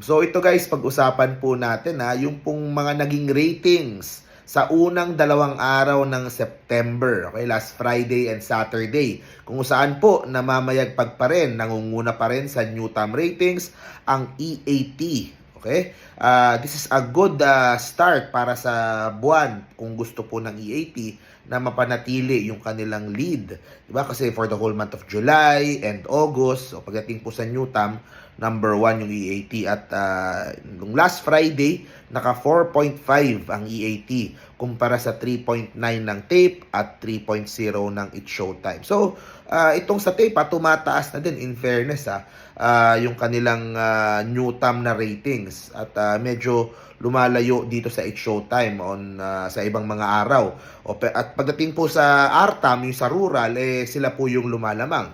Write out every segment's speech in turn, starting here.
So ito guys, pag-usapan po natin ha, yung pong mga naging ratings sa unang dalawang araw ng September, okay, last Friday and Saturday, kung saan po namamayagpag pa rin, nangunguna pa rin sa Newtom ratings ang EAT, okay? Ah, this is a good ah, start para sa buwan kung gusto po ng EAT na mapanatili yung kanilang lead. Diba? Kasi for the whole month of July and August, so pagdating po sa Newtom, number 1 yung EAT. At uh, last Friday, naka 4.5 ang EAT kumpara sa 3.9 ng tape at 3.0 ng It Showtime. So, uh, itong sa tape, ha, tumataas na din in fairness ha, uh, yung kanilang uh, Newtom na ratings. At uh, medyo lumalayo dito sa It Showtime on uh, sa ibang mga araw. O, at pagdating po sa RTAM, yung sa rural, eh, sila po yung lumalamang.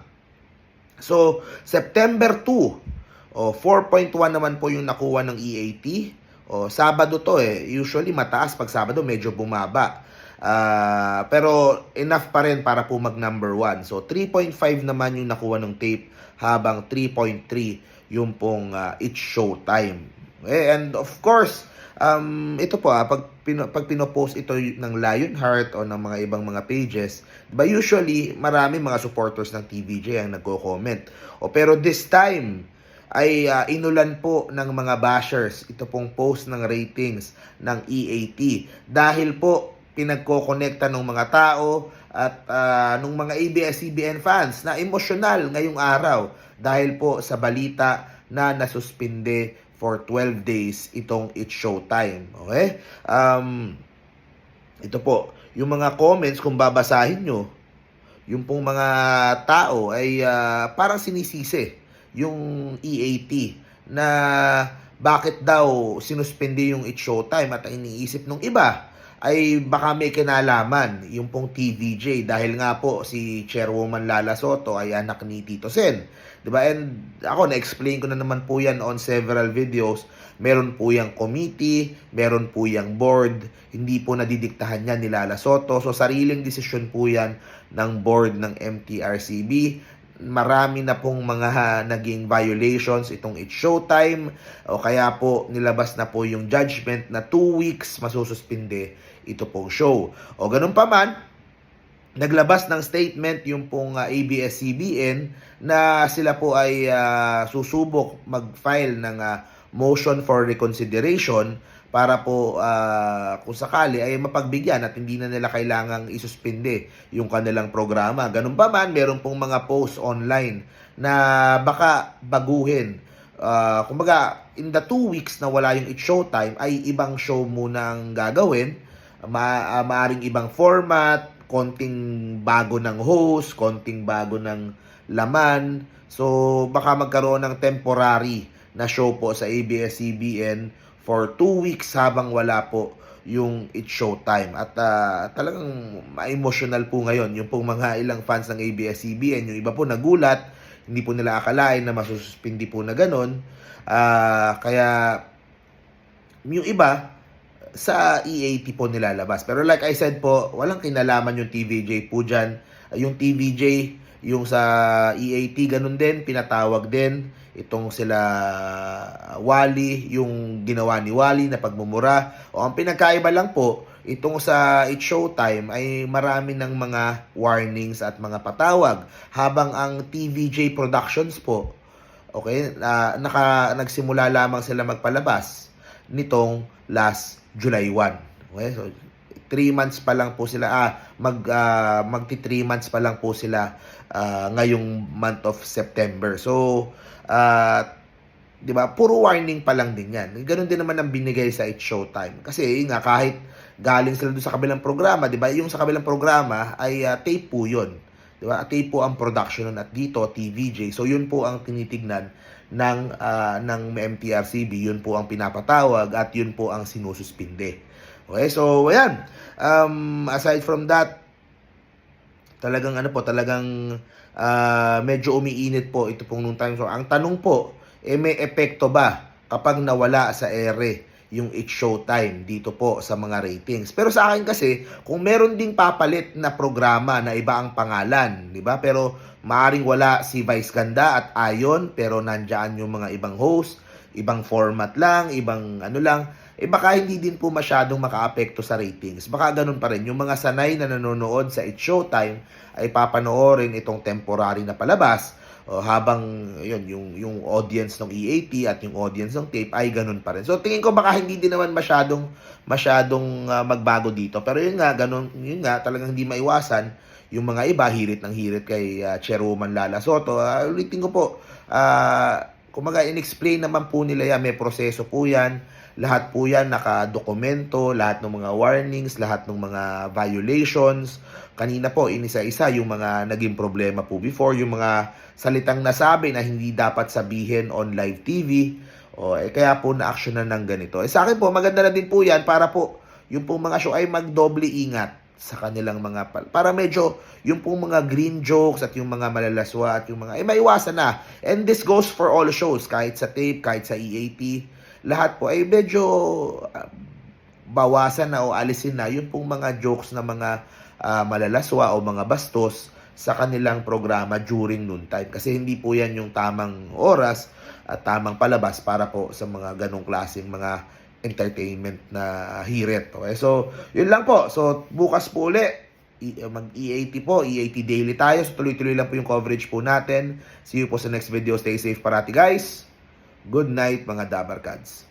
So, September 2, o 4.1 naman po yung nakuha ng EAT. O Sabado to eh, usually mataas pag Sabado medyo bumaba. Ah, pero enough pa rin para po mag number 1. So 3.5 naman yung nakuha ng tape habang 3.3 yung pong uh, It's Showtime. Okay? And of course, um, ito po ah, pag, pino, pag pinopost ito ng Lionheart o ng mga ibang mga pages, diba usually marami mga supporters ng TVJ ang nagko-comment. O pero this time, ay ah, inulan po ng mga bashers ito pong post ng ratings ng EAT dahil po pinagkokonekta ng mga tao at ah, ng mga ABS-CBN fans na emosyonal ngayong araw dahil po sa balita na nasuspinde for 12 days itong It's Showtime. Okay? Um, ito po, yung mga comments kung babasahin nyo, yung pong mga tao ay ah, parang sinisisi yung EAT na bakit daw sinuspende yung It's Showtime at iniisip ng iba ay baka may kinalaman yung pong TVJ dahil nga po si Chairwoman Lala Soto ay anak ni Tito Sen. 'Di ba? And ako na-explain ko na naman po 'yan on several videos. Meron po yang committee, meron po yang board, hindi po nadidiktahan yan ni Lala Soto. So sariling desisyon po 'yan ng board ng MTRCB marami na pong mga naging violations itong It's Showtime o kaya po nilabas na po yung judgment na 2 weeks masususpinde ito pong show. O ganun pa man, naglabas ng statement yung pong ah, ABS-CBN na sila po ay ah, susubok mag-file ng ah, motion for reconsideration para po ah, kung sakali ay mapagbigyan at hindi na nila kailangang isuspinde yung kanilang programa. Ganun pa man, meron pong mga posts online na baka baguhin. Ah, kumbaga, in the two weeks na wala yung It's Showtime, ay ibang show muna ang gagawin. Ma ah, maaring ibang format, konting bago ng host, konting bago ng laman. So, baka magkaroon ng temporary na show po sa ABS-CBN for two weeks habang wala po yung It's Showtime. At ah, talagang ma-emotional po ngayon yung pong mga ilang fans ng ABS-CBN. Yung iba po nagulat, hindi po nila akalain na masususpindi po na ganun. Ah, kaya yung iba, sa EAT po nilalabas. Pero like I said po, walang kinalaman yung TVJ po dyan. Yung TVJ, yung sa EAT, ganun din, pinatawag din. Itong sila Wally, yung ginawa ni Wally na pagmumura. O ang pinagkaiba lang po, itong sa It's Showtime ay marami ng mga warnings at mga patawag. Habang ang TVJ Productions po, okay, na naka, nagsimula lamang sila magpalabas nitong last July 1. Okay, so 3 months pa lang po sila ah mag ah, magti 3 months pa lang po sila ah, ngayong month of September. So ah 'di ba? Puro warning pa lang din 'yan. Ganun din naman ang binigay sa It's Showtime. Kasi nga kahit galing sila doon sa kabilang programa, 'di ba? Yung sa kabilang programa ay ah, tape po 'yon. 'Di ba? Tape po ang production nun at dito TVJ. So yun po ang tinitignan ng ah, ng MTRCB, yun po ang pinapatawag at yun po ang sinususpinde. Okay, so ayan. Um, aside from that, talagang ano po, talagang ah, medyo umiinit po ito pong nung time. So ang tanong po, eh may epekto ba kapag nawala sa ere yung It's Showtime dito po sa mga ratings. Pero sa akin kasi, kung meron ding papalit na programa na iba ang pangalan, di ba? Pero maaring wala si Vice Ganda at Ayon, pero nandyan yung mga ibang host. ibang format lang, ibang ano lang, eh baka hindi din po masyadong makaapekto sa ratings. Baka ganun pa rin. Yung mga sanay na nanonood sa It's Showtime ay papanoorin itong temporary na palabas o habang yun yung yung audience ng EAT at yung audience ng tape ay ganun pa rin. So tingin ko baka hindi din naman masyadong masyadong ah, magbago dito. Pero yun nga ganun yun nga talagang hindi maiwasan yung mga iba hirit ng hirit kay uh, Chairwoman Lala Soto. Uh, ulitin ko po ah kumaga in-explain naman po nila yan, may proseso po yan. Lahat po yan nakadokumento, lahat ng mga warnings, lahat ng mga violations. Kanina po, inisa-isa yung mga naging problema po before, yung mga salitang nasabi na hindi dapat sabihin on live TV. O, eh, kaya po na-actionan ng ganito. Eh, sa akin po, maganda na din po yan para po yung po mga show ay magdoble ingat sa kanilang mga pal- para medyo yung pong mga green jokes at yung mga malalaswa at yung mga eh maiwasan na. And this goes for all shows kahit sa tape kahit sa EAT lahat po ay medyo ah, bawasan na o alisin na yung pong mga jokes na mga ah, malalaswa o mga bastos sa kanilang programa during noontime kasi hindi po yan yung tamang oras at tamang palabas para po sa mga ganong klaseng mga entertainment na hirit. Okay? So, yun lang po. So, bukas po uli, i- mag-EAT po, EAT daily tayo. So, tuloy-tuloy lang po yung coverage po natin. See you po sa next video. Stay safe parati, guys. Good night, mga Dabarkads.